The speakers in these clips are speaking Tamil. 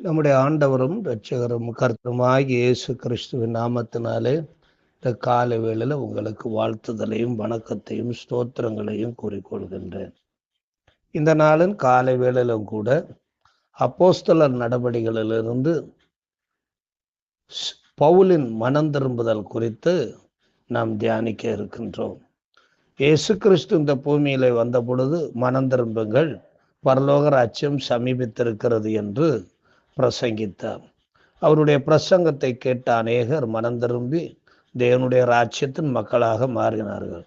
நம்முடைய ஆண்டவரும் ரட்சகரும் கருத்துமாகி இயேசு கிறிஸ்துவின் நாமத்தினாலே இந்த கால வேளையில் உங்களுக்கு வாழ்த்துதலையும் வணக்கத்தையும் ஸ்தோத்திரங்களையும் கூறிக்கொள்கின்றேன் இந்த நாளின் காலை வேளையிலும் கூட அப்போஸ்தலர் நடவடிக்கைகளிலிருந்து பவுலின் மனம் திரும்புதல் குறித்து நாம் தியானிக்க இருக்கின்றோம். இயேசு கிறிஸ்து இந்த பூமியில வந்த பொழுது மனம் திரும்புங்கள். பரலோக ராஜ்யம் சமீபித்திருக்கிறது என்று பிரசங்கித்தார். அவருடைய பிரசங்கத்தை கேட்ட அநேகர் மனம் திரும்பி தேவனுடைய ராஜ்யத்தின் மக்களாக மாறினார்கள்.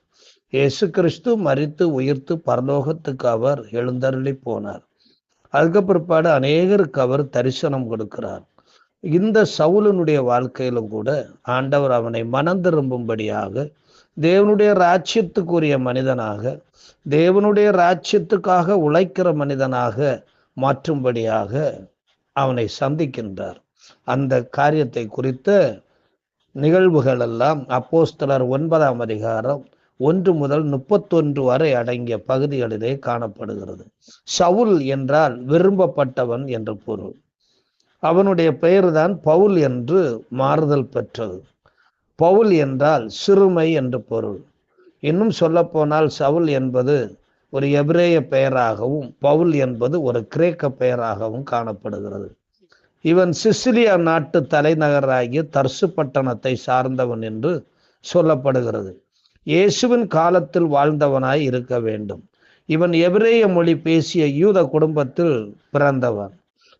இயேசு கிறிஸ்து மரித்து உயிர்த்து பரலோகத்துக்கு அவர் எழுந்தருளி போனார். அதுக்கு பிற்பாடு அநேகருக்கு அவர் தரிசனம் கொடுக்கிறார். இந்த சவுலனுடைய வாழ்க்கையிலும் கூட ஆண்டவர் அவனை மனம் திரும்பும்படியாக தேவனுடைய ராஜ்யத்துக்குரிய மனிதனாக தேவனுடைய ராஜ்யத்துக்காக உழைக்கிற மனிதனாக மாற்றும்படியாக அவனை சந்திக்கின்றார். அந்த காரியத்தை குறித்த நிகழ்வுகள் எல்லாம் அப்போஸ்தலர் ஒன்பதாம் அதிகாரம் ஒன்று முதல் முப்பத்தொன்று வரை அடங்கிய பகுதிகளிலே காணப்படுகிறது. சவுல் என்றால் விரும்பப்பட்டவன் என்று பொருள். அவனுடைய பெயர்தான் பவுல் என்று மாறுதல் பெற்றது. பவுல் என்றால் சிறுமை என்று பொருள். இன்னும் சொல்லப்போனால் சவுல் என்பது ஒரு எபிரேய பெயராகவும் பவுல் என்பது ஒரு கிரேக்க பெயராகவும் காணப்படுகிறது. இவன் சிசிலியா நாட்டு தலைநகராகிய தர்சு பட்டணத்தை சார்ந்தவன் என்று சொல்லப்படுகிறது. இயேசுவின் காலத்தில் வாழ்ந்தவனாய் இருக்க வேண்டும். இவன் எபிரேய மொழி பேசிய யூத குடும்பத்தில் பிறந்தவன்.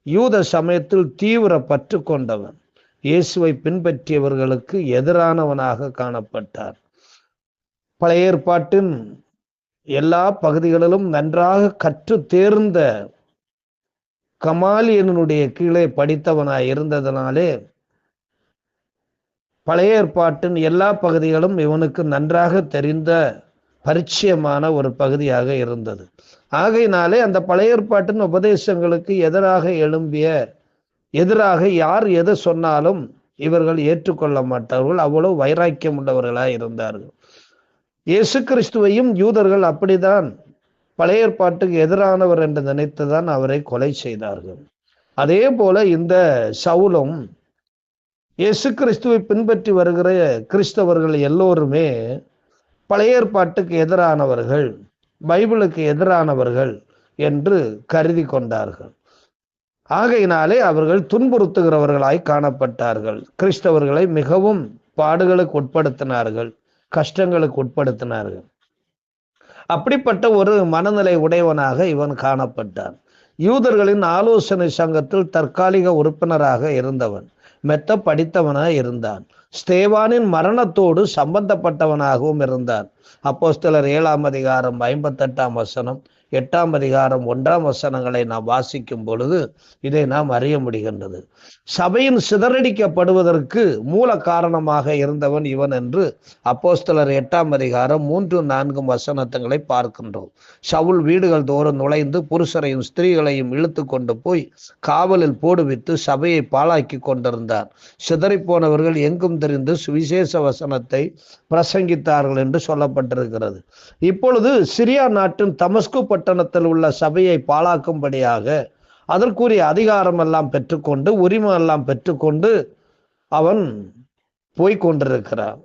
யூத சமயத்தில் தீவிர பற்று கொண்டவன். இயேசுவை பின்பற்றியவர்களுக்கு எதிரானவனாக காணப்பட்டார். பழைய ஏற்பாட்டின் எல்லா பகுதிகளிலும் நன்றாக கற்று தேர்ந்த கமாலியனுடைய கீழே படித்தவனாய் இருந்ததனாலே பழைய ஏற்பாட்டின் எல்லா பகுதிகளும் இவனுக்கு நன்றாக தெரிந்த பரிச்சயமான ஒரு பகுதியாக இருந்தது. ஆகையினாலே அந்த பழைய ஏற்பாட்டின் உபதேசங்களுக்கு எதிராக எழும்பிய எதிராக யார் எதை சொன்னாலும் இவர்கள் ஏற்றுக்கொள்ள மாட்டார்கள். அவ்வளவு வைராக்கியம் உள்ளவர்களாய் இருந்தார்கள். இயேசு கிறிஸ்துவையும் யூதர்கள் அப்படிதான் பழைய ஏற்பாட்டுக்கு எதிரானவர் என்று நினைத்துதான் அவரை கொலை செய்தார்கள். அதே போல இந்த சவுலும் இயேசு கிறிஸ்துவை பின்பற்றி வருகிற கிறிஸ்தவர்கள் எல்லோருமே பழைய ஏற்பாட்டுக்கு எதிரானவர்கள் பைபிளுக்கு எதிரானவர்கள் என்று கருதி கொண்டார்கள். ஆகையினாலே அவர்கள் துன்புறுத்துகிறவர்களாய் காணப்பட்டார்கள். கிறிஸ்தவர்களை மிகவும் பாடுகளுக்கு உட்படுத்தினார்கள். கஷ்டங்களுக்கு உட்படுத்தினார்கள் அப்படிப்பட்ட ஒரு மனநிலை உடையவனாக இவன் காணப்பட்டான். யூதர்களின் ஆலோசனை சங்கத்தில் தற்காலிக உறுப்பினராக இருந்தவன் மெத்த படித்தவனாக இருந்தான். ஸ்தேவானின் மரணத்தோடு சம்பந்தப்பட்டவனாகவும் இருந்தான். அப்போ சிலர் ஏழாம் அதிகாரம் ஐம்பத்தெட்டாம் வசனம். எட்டாம் அதிகாரம் ஒன்றாம் வசனங்களை நாம் வாசிக்கும் பொழுது இதை நாம் அறிய முடிகின்றது. சபையின் சிதறடிக்கப்படுவதற்கு மூல காரணமாக இருந்தவன் இவன் என்று அப்போஸ்தலர் எட்டாம் அதிகாரம் மூன்று நான்கு வசனத்தங்களை பார்க்கின்றோம். சவுல் வீடுகள் தோறும் நுழைந்து புருஷரையும் ஸ்திரீகளையும் இழுத்து கொண்டு போய் காவலில் போடுவித்து சபையை பாழாக்கி கொண்டிருந்தார். சிதறிப்போனவர்கள் எங்கும் தெரிந்து சுவிசேஷ வசனத்தை பிரசங்கித்தார்கள் என்று சொல்லப்பட்டிருக்கிறது. இப்பொழுது சிரியா நாட்டின் தமஸ்கு பட்டணத்தில் உள்ள சபையை பாழாக்கும்படியாக அதற்குரிய அதிகாரம் எல்லாம் பெற்றுக்கொண்டு உரிமை எல்லாம் பெற்றுக்கொண்டு அவன் போய்கொண்டிருக்கிறான்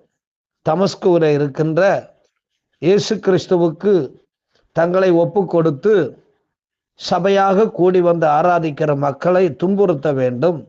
கொண்டிருக்கிறான். இருக்கின்ற இயேசு கிறிஸ்துவுக்கு தங்களை ஒப்பு கொடுத்து சபையாக கூடி வந்து ஆராதிக்கிற மக்களை துன்புறுத்த வேண்டும்.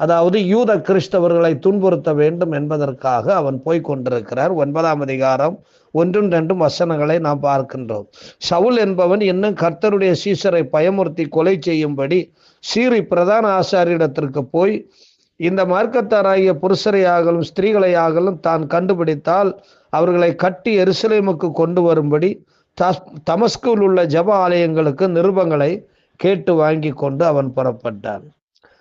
அதாவது யூத கிறிஸ்தவர்களை துன்புறுத்த வேண்டும் என்பதற்காக அவன் போய் கொண்டிருக்கிறார். ஒன்பதாம் அதிகாரம் ஒன்றும் ரெண்டும் வசனங்களை நாம் பார்க்கின்றோம். சவுல் என்பவன் இன்னும் கர்த்தருடைய சீசரை பயமுறுத்தி கொலை செய்யும்படி சீரி பிரதான ஆசாரியிடத்திற்கு போய் இந்த மார்க்கத்தாராகிய புருஷரையாகலும் ஸ்திரீகளையாகலும் தான் கண்டுபிடித்தால் அவர்களை கட்டி எருசலேமுக்கு கொண்டு வரும்படி தஸ்- தமஸ்குவில் உள்ள ஜப ஆலயங்களுக்கு நிருபங்களை கேட்டு வாங்கி கொண்டு அவன் புறப்பட்டான்.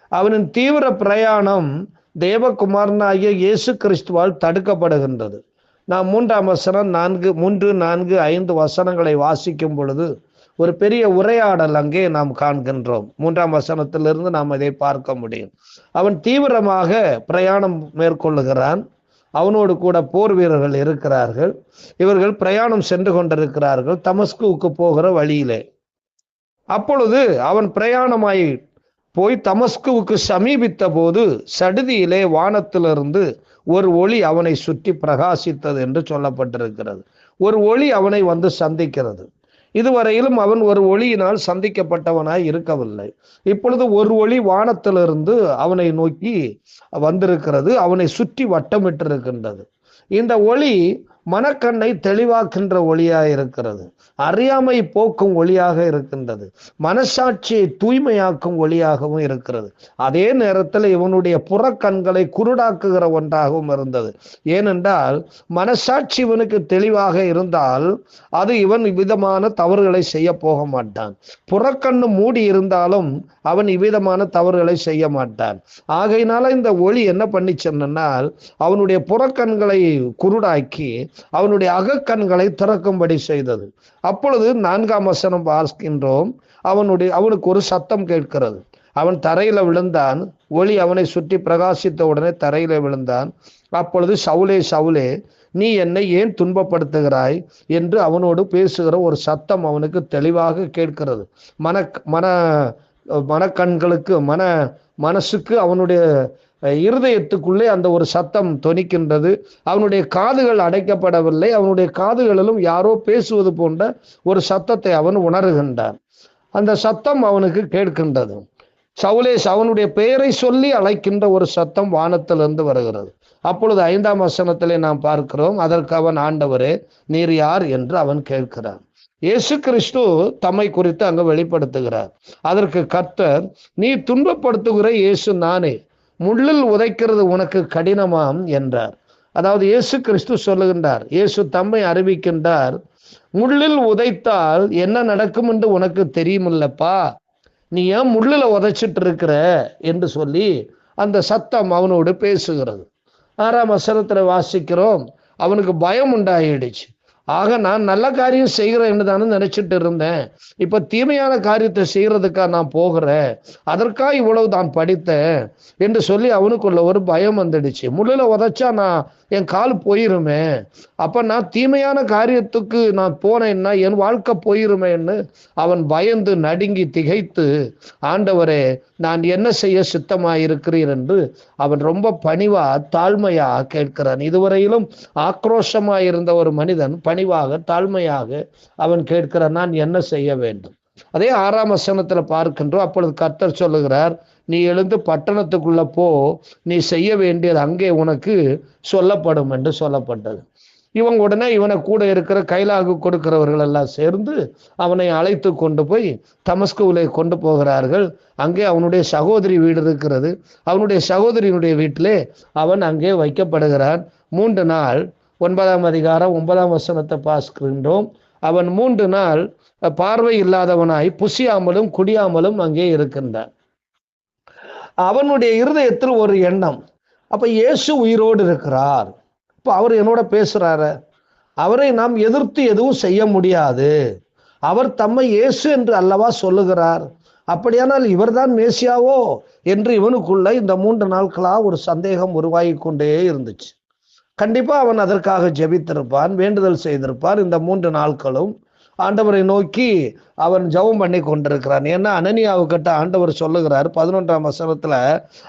அவனின் தீவிர பிரயாணம் தேவகுமாரனாகிய இயேசு கிறிஸ்துவால் தடுக்கப்படுகின்றது. நாம் மூன்றாம் வசனம் நான்கு மூன்று நான்கு ஐந்து வசனங்களை வாசிக்கும் பொழுது ஒரு பெரிய உரையாடல் அங்கே நாம் காண்கின்றோம். மூன்றாம் வசனத்திலிருந்து நாம் இதை பார்க்க முடியும். அவன் தீவிரமாக பிரயாணம் மேற்கொள்ளுகிறான். அவனோடு கூட போர் வீரர்கள் இருக்கிறார்கள். இவர்கள் பிரயாணம் சென்று கொண்டிருக்கிறார்கள். தமஸ்குவுக்கு போகிற வழியிலே. அப்பொழுது அவன் பிரயாணமாய் போய் தமஸ்குவுக்கு சமீபித்த போது சடுதியிலே வானத்திலிருந்து ஒரு ஒளி அவனை சுற்றி பிரகாசித்தது என்று சொல்லப்பட்டிருக்கிறது. ஒரு ஒளி அவனை வந்து சந்திக்கிறது. இதுவரையிலும் அவன் ஒரு ஒளியினால் சந்திக்கப்பட்டவனாய் இருக்கவில்லை. இப்பொழுது ஒரு ஒளி வானத்திலிருந்து அவனை நோக்கி வந்திருக்கிறது. அவனை சுற்றி வட்டமிட்டிருக்கின்றது. இந்த ஒளி மனக்கண்ணை தெளிவாக்கின்ற ஒளியாக இருக்கிறது. அறியாமை போக்கும் ஒளியாக இருக்கின்றது. மனசாட்சியை தூய்மையாக்கும் ஒளியாகவும் இருக்கிறது. அதே நேரத்தில் இவனுடைய புறக்கண்களை குருடாக்குகிற ஒன்றாகவும் இருந்தது. ஏனென்றால் மனசாட்சி இவனுக்கு தெளிவாக இருந்தால் அது இவன் இவ்விதமான தவறுகளை செய்ய போக மாட்டான். புறக்கண்ணு மூடி இருந்தாலும் அவன் இவ்விதமான தவறுகளை செய்ய மாட்டான். ஆகையினால இந்த ஒளி என்ன பண்ணி அவனுடைய புறக்கண்களை குருடாக்கி அவனுடைய அகக்கண்களை திறக்கும்படி செய்தது. அப்பொழுது நான்காம் வசனம் பார்க்கின்றோம் அவனுடைய அவனுக்கு ஒரு சத்தம் கேட்கிறது. அவன் தரையில விழுந்தான். ஒளி அவனை சுற்றி பிரகாசித்த உடனே தரையில விழுந்தான். அப்பொழுது சவுலே சவுலே நீ என்னை ஏன் துன்பப்படுத்துகிறாய் என்று அவனோடு பேசுகிற ஒரு சத்தம் அவனுக்கு தெளிவாக கேட்கிறது. மன மன மனக்கண்களுக்கு மன மனசுக்கு அவனுடைய இருதயத்துக்குள்ளே அந்த ஒரு சத்தம் தொனிக்கின்றது. அவனுடைய காதுகள் அடைக்கப்படவில்லை. அவனுடைய காதுகளிலும் யாரோ பேசுவது போன்ற ஒரு சத்தத்தை அவன் உணர்கின்றான். அந்த சத்தம் அவனுக்கு கேட்கின்றது. சவுலேஸ் அவனுடைய பெயரை சொல்லி அழைக்கின்ற ஒரு சத்தம் வானத்திலிருந்து வருகிறது. அப்பொழுது ஐந்தாம் வசனத்திலே நாம் பார்க்கிறோம் அதற்கு அவன் ஆண்டவரே நீர் யார்? என்று அவன் கேட்கிறான். இயேசு கிறிஸ்து தம்மை குறித்து அங்கு வெளிப்படுத்துகிறார். அதற்கு கர்த்தர் நீ துன்பப்படுத்துகிற இயேசு நானே. முள்ளில் உதைக்கிறது உனக்கு கடினமாம் என்றார். அதாவது இயேசு கிறிஸ்து சொல்லுகின்றார் இயேசு தம்மை அறிவிக்கின்றார் முள்ளில் உதைத்தால் என்ன நடக்கும் என்று உனக்கு தெரியுமில்லப்பா? நீ ஏன் முள்ளில் உதைச்சிட்டு இருக்கிற என்று சொல்லி அந்த சத்தம் அவனோடு பேசுகிறது. ஆறாம் வசனத்தில் வாசிக்கிறோம் அவனுக்கு பயம் உண்டாயிடுச்சு. ஆக நான் நல்ல காரியம் செய்கிறேன் தானே நினைச்சிட்டு இருந்தேன். இப்ப தீமையான காரியத்தை செய்யறதுக்கா நான் போகிறேன். அதற்காக இவ்வளவு தான் படித்தேன் என்று சொல்லி அவனுக்குள்ள ஒரு பயம் வந்துடுச்சு. முள்ளில் உதைச்சா நான் என் கால் போயிருமே. அப்ப நான் தீமையான காரியத்துக்கு நான் போனேன்னா என் வாழ்க்கை போயிருமேன்னு அவன் பயந்து நடுங்கி திகைத்து ஆண்டவரே நான் என்ன செய்ய சித்தமாயிருக்கிறீர் என்று அவன் ரொம்ப பணிவா தாழ்மையா கேட்கிறான். இதுவரையிலும் ஆக்ரோஷமாயிருந்த ஒரு மனிதன் பணிவாக தாழ்மையாக அவன் கேட்கிறான் நான் என்ன செய்ய வேண்டும்? அதே ஆறாம் வசனத்துல பார்க்கின்றோம். அப்பொழுது கர்த்தர் சொல்லுகிறார் நீ எழுந்து பட்டணத்துக்குள்ள போ. நீ செய்ய வேண்டியது அங்கே உனக்கு சொல்லப்படும் என்று சொல்லப்பட்டது. இவங்க உடனே இவனை கூட இருக்கிற கைலாகு கொடுக்கிறவர்கள் எல்லாம் சேர்ந்து அவனை அழைத்து கொண்டு போய் தமஸ்குவிலே கொண்டு போகிறார்கள். அங்கே அவனுடைய சகோதரி வீடு இருக்கிறது. அவனுடைய சகோதரியினுடைய வீட்டிலே அவன் அங்கே வைக்கப்படுகிறான். மூன்று நாள் ஒன்பதாம் அதிகாரம் ஒன்பதாம் வசனத்தை பாஸ்கின்றோம் அவன் மூன்று நாள் பார்வை இல்லாதவனாய் புசியாமலும் குடியாமலும் அங்கே இருக்கின்றான். அவனுடைய இருதயத்தில் ஒரு எண்ணம். அப்ப இயேசு உயிரோடு இருக்கிறார். இப்போ அவர் என்னோட பேசுறாரு. அவரை நாம் எதிர்த்து எதுவும் செய்ய முடியாது. அவர் தம்மை இயேசு என்று அல்லவா சொல்லுகிறார். அப்படியானால் இவர்தான் மேசியாவோ என்று இவனுக்குள்ள இந்த மூன்று நாட்களா ஒரு சந்தேகம் உருவாகி கொண்டே இருந்துச்சு. கண்டிப்பா அவன் அதற்காக ஜெபித்திருப்பான் வேண்டுதல் செய்திருப்பான். இந்த மூன்று நாட்களும் ஆண்டவரை நோக்கி அவன் ஜெபம் பண்ணி கொண்டிருக்கிறான் ஏன்னா அனனியாவுக்கிட்ட ஆண்டவர் சொல்லுகிறார் பதினொன்றாம் வசனத்துல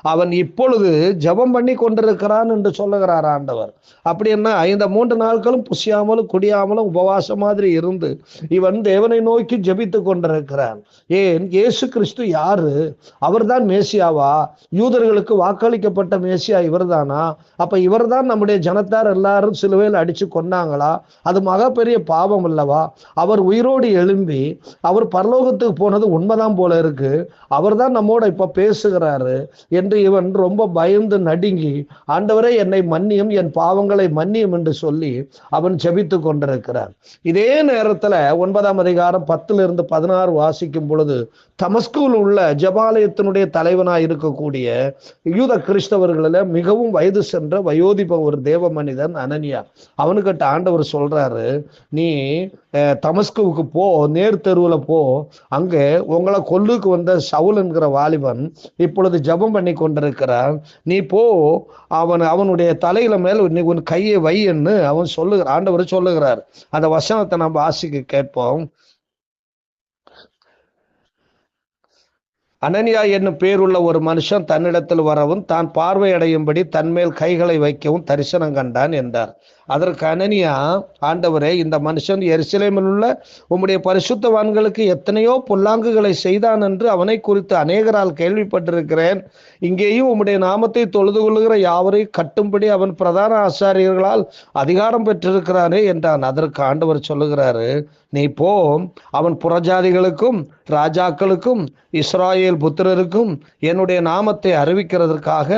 அவன் இப்பொழுது ஜெபம் பண்ணி கொண்டிருக்கிறான் என்று சொல்லுகிறார் ஆண்டவர். அப்படின்னா இந்த மூன்று நாட்களும் புசியாமலும் குடியாமலும் உபவாசம் மாதிரி இருந்து இவன் தேவனை நோக்கி ஜெபித்து கொண்டிருக்கிறான். ஏன்? இயேசு கிறிஸ்து யாரு? அவர்தான் மேசியாவா? யூதர்களுக்கு வாக்களிக்கப்பட்ட மேசியா இவர்தானா? அப்ப இவர்தான் நம்முடைய ஜனத்தார் எல்லாரும் சிலுவையில் அடிச்சு கொண்டாங்களா அது மகப்பெரிய பெரிய பாவம் அல்லவா? அவர் உயிரோடு எழும்பி அவர் பரலோகத்துக்கு போனது உண்மைதான் போல இருக்கு. அவர் தான் நம்மோட இப்ப பேசுகிறாரு என்று இவன் ரொம்ப பயந்து நடுங்கி ஆண்டவரே என்னை மன்னியும் என் பாவங்களை மன்னியும் என்று சொல்லி அவன் ஜெபித்து கொண்டிருக்கிறார். இதே நேரத்துல ஒன்பதாம் அதிகாரம் பத்துல இருந்து பதினாறு வாசிக்கும் பொழுது தமஸ்கூல் உள்ள ஜபாலயத்தினுடைய தலைவனாய் இருக்கக்கூடிய யூத கிறிஸ்தவர்களில் மிகவும் வயது சென்ற வயோதிப ஒரு தேவ மனிதன் அனனியா. அவனுக்கிட்ட ஆண்டவர் சொல்றாரு நீ தமஸ்குவுக்கு போ நேர் தெருவில் போ. அங்கே உங்களை கொல்லுக்கு வந்த சவுல் என்கிற வாலிபன் இப்பொழுது ஜபம் பண்ணி கொண்டிருக்கிறான். நீ போ. அவன் அவனுடைய தலையில மேல் நீ உன் கையை வைன்னு அவன் சொல்லுகிற ஆண்டவர் சொல்லுகிறார். அந்த வசனத்தை நம்ம ஆசிக்க கேட்போம். அனனியா என்னும் பேருள்ள ஒரு மனுஷன் தன்னிடத்தில் வரவும் தான் பார்வையடையும்படி தன்மேல் கைகளை வைக்கவும் தரிசனம் கண்டான் என்றார். அதற்கு அனனியா ஆண்டவரே இந்த மனுஷன் எரிசிலேமில் உள்ள உம்முடைய பரிசுத்தவான்களுக்கு எத்தனையோ பொல்லாங்குகளை செய்தான் என்று அவனை குறித்து அநேகரால் கேள்விப்பட்டிருக்கிறேன். இங்கேயும் உம்முடைய நாமத்தை தொழுது கொள்ளுகிற யாவரையும் கட்டும்படி அவன் பிரதான ஆசாரியர்களால் அதிகாரம் பெற்றிருக்கிறானே என்றான். அதற்கு ஆண்டவர் சொல்லுகிறாரு நீ போ. அவன் புறஜாதிகளுக்கும் ராஜாக்களுக்கும் இஸ்ராயேல் புத்திரருக்கும் என்னுடைய நாமத்தை அறிவிக்கிறதற்காக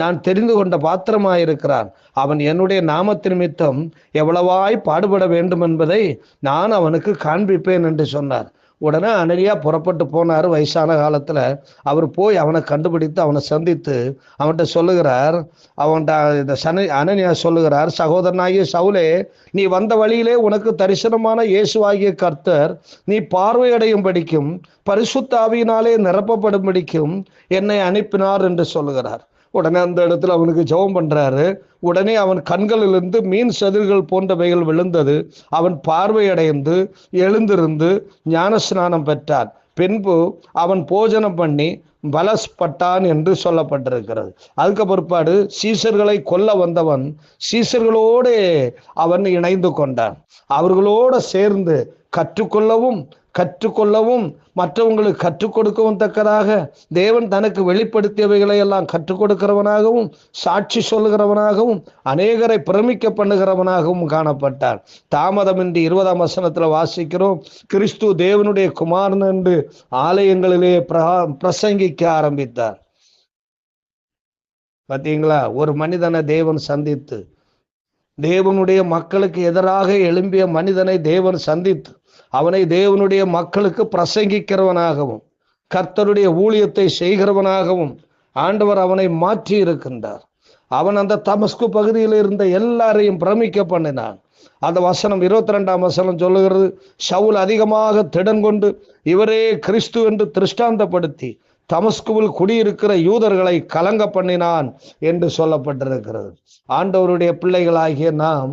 நான் தெரிந்து கொண்ட பாத்திரமாயிருக்கிறான். அவன் என்னுடைய நாமத்தின் நிமித்தம் எவ்வளவாய் பாடுபட வேண்டும் என்பதை நான் அவனுக்கு காண்பிப்பேன் என்று சொன்னார். உடனே அனரியா புறப்பட்டு போனார். வயசான காலத்தில் அவர் போய் அவனை கண்டுபிடித்து அவனை சந்தித்து அவன்கிட்ட சொல்லுகிறார். அவன்கிட்ட இந்த சனி அனனியா சொல்லுகிறார் சகோதரனாகிய சவுலே நீ வந்த வழியிலே உனக்கு தரிசனமான இயேசுவாகிய கர்த்தர் நீ பார்வையடையும் படிக்கும் பரிசுத்தாவியினாலே நிரப்பப்படும்படிக்கும் என்னை அனுப்பினார் என்று சொல்லுகிறார். உடனே அந்த இடத்துல அவனுக்கு ஜெபம் பண்றாரு. உடனே அவன் கண்களிலிருந்து மீன் செதில்கள் போன்றவைகள் விழுந்தது. அவன் பார்வையடைந்து எழுந்திருந்து ஞானஸ்நானம் பெற்றான். பின்பு அவன் போஜனம் பண்ணி பலஸ்பட்டான் என்று சொல்லப்பட்டிருக்கிறது. அதுக்கு பிற்பாடு சீசர்களை கொல்ல வந்தவன் சீசர்களோடு அவன் இணைந்து கொண்டான். அவர்களோட சேர்ந்து கற்றுக்கொள்ளவும் கற்றுக்கொள்ளவும் மற்றவங்களுக்கு கற்றுக் கொடுக்கவும் தக்கதாக. தேவன் தனக்கு வெளிப்படுத்தியவைகளை எல்லாம் கற்றுக் கொடுக்கிறவனாகவும் சாட்சி சொல்லுகிறவனாகவும் அநேகரை பிரமிக்க பண்ணுகிறவனாகவும் காணப்பட்டார். தாமதமின்றி இருபதாம் வசனத்தில் வாசிக்கிறோம் கிறிஸ்து தேவனுடைய குமாரன் என்று ஆலயங்களிலே பிரசங்கிக்க ஆரம்பித்தார். பார்த்தீங்களா ஒரு மனிதனை தேவன் சந்தித்து தேவனுடைய மக்களுக்கு எதிராக எழும்பிய மனிதனை தேவன் சந்தித்து அவனை தேவனுடைய மக்களுக்கு பிரசங்கிக்கிறவனாகவும் கர்த்தருடைய ஊழியத்தை செய்கிறவனாகவும் ஆண்டவர் அவனை மாற்றி இருக்கின்றார். அவன் அந்த தமஸ்கு பகுதியில் இருந்த எல்லாரையும் பிரமிக்க பண்ணினான். அந்த வசனம் இருபத்தி ரெண்டாம் வசனம் சொல்லுகிறது ஷவுல் அதிகமாக திடன் கொண்டு இவரே கிறிஸ்து என்று திருஷ்டாந்தப்படுத்தி தமஸ்குவில் குடியிருக்கிற யூதர்களை கலங்க பண்ணினான் என்று சொல்லப்பட்டிருக்கிறது. ஆண்டவருடைய பிள்ளைகளாகிய நாம்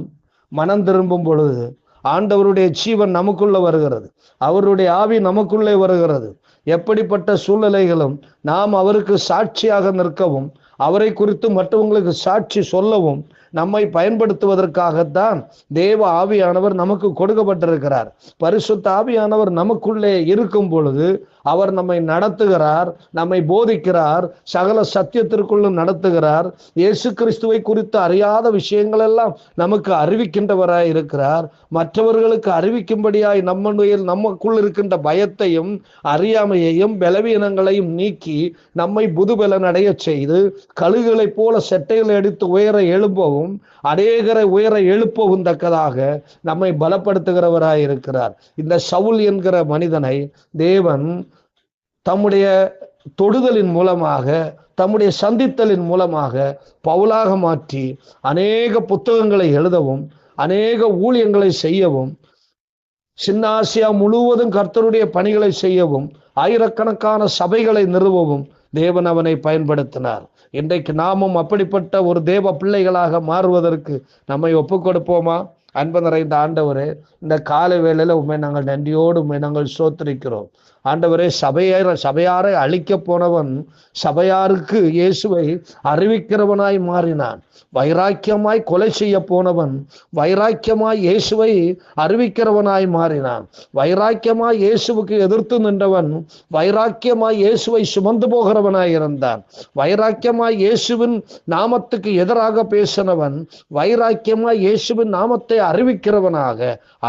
மனம் திரும்பும் பொழுது ஆண்டவருடைய ஜீவன் நமக்குள்ள வருகிறது. அவருடைய ஆவி நமக்குள்ளே வருகிறது. எப்படிப்பட்ட சூழ்நிலைகளும் நாம் அவருக்கு சாட்சியாக நிற்கவும் அவரை குறித்து மற்றவங்களுக்கு சாட்சி சொல்லவும் நம்மை பயன்படுத்துவதற்காகத்தான் தேவ ஆவியானவர் நமக்கு கொடுக்கப்பட்டிருக்கிறார். பரிசுத்த ஆவியானவர் நமக்குள்ளே இருக்கும் பொழுது அவர் நம்மை நடத்துகிறார் நம்மை போதிக்கிறார் சகல சத்தியத்திற்குள்ளும் நடத்துகிறார். இயேசு கிறிஸ்துவை குறித்து அறியாத விஷயங்கள் எல்லாம் நமக்கு அறிவிக்கின்றவராய் இருக்கிறார். மற்றவர்களுக்கு அறிவிக்கும்படியாய் நம்முடைய நமக்குள் இருக்கின்ற பயத்தையும் அறியாமையையும் பலவீனங்களையும் நீக்கி நம்மை புதுபலன் அடைய செய்து கழுகுகளைப் போல செட்டைகளை அடித்து உயர எழுப்பவும் அநேகரை உயர எழுப்பவும் தக்கதாக நம்மை பலப்படுத்துகிறவராய் இருக்கிறார். இந்த சவுல் என்கிற மனிதனை தேவன் தம்முடைய தொடுதலின் மூலமாக தம்முடைய சந்தித்தலின் மூலமாக பவுலாக மாற்றி அநேக புத்தகங்களை எழுதவும் அநேக ஊழியங்களை செய்யவும் சின்ன ஆசியா முழுவதும் கர்த்தருடைய பணிகளை செய்யவும் ஆயிரக்கணக்கான சபைகளை நிறுவவும் தேவன் அவனை பயன்படுத்தினார். இன்றைக்கு நாமும் அப்படிப்பட்ட ஒரு தேவ பிள்ளைகளாக மாறுவதற்கு நம்மை ஒப்பு கொடுப்போமா அன்பு நிறைந்த ஆண்டவரே இந்த காலை வேளையில உண்மை நாங்கள் நன்றியோடு உண்மை நாங்கள் சோத்திருக்கிறோம். ஆண்டவரே சபையார சபையாரை அழிக்க போனவன் சபையாருக்கு இயேசுவை அறிவிக்கிறவனாய் மாறினான். வைராக்கியமாய் கொலை செய்ய போனவன் வைராக்கியமாய் இயேசுவை அறிவிக்கிறவனாய் மாறினான். வைராக்கியமாய் இயேசுவுக்கு எதிர்த்து நின்றவன் வைராக்கியமாய் இயேசுவை சுமந்து போகிறவனாய் இருந்தான். வைராக்கியமாய் இயேசுவின் நாமத்துக்கு எதிராக பேசினவன் வைராக்கியமாய் இயேசுவின் நாமத்தை அறிவிக்கிறவனாக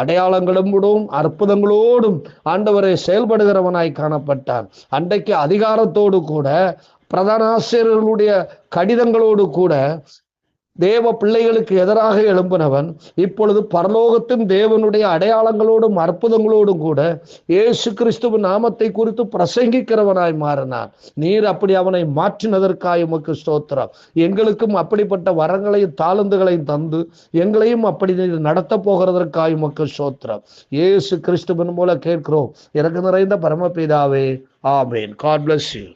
அடையாளங்களோடும் அற்புதங்களோடும் ஆண்டவரை செயல்படுகிற செயல்படுகிறவனாய் காணப்பட்டான் அன்றைக்கு அதிகாரத்தோடு கூட பிரதான ஆசிரியர்களுடைய கடிதங்களோடு கூட தேவ பிள்ளைகளுக்கு எதிராக எழும்பினவன் இப்பொழுது பரலோகத்தின் தேவனுடைய அடையாளங்களோடும் அற்புதங்களோடும் கூட இயேசு கிறிஸ்துவின் நாமத்தை குறித்து பிரசங்கிக்கிறவனாய் மாறினான். நீர் அப்படி அவனை மாற்றினதற்காய் உமக்கு ஸ்தோத்திரம். எங்களுக்கும் அப்படிப்பட்ட வரங்களையும் தாளந்துகளையும் தந்து எங்களையும் அப்படி நீர் நடத்த போகிறதற்காய் உமக்கு ஸ்தோத்திரம். இயேசு கிறிஸ்துவின் மூலம் கேட்கிறோம். எனக்கு நிறைந்த பரமபிதாவே ஆமேன். God bless you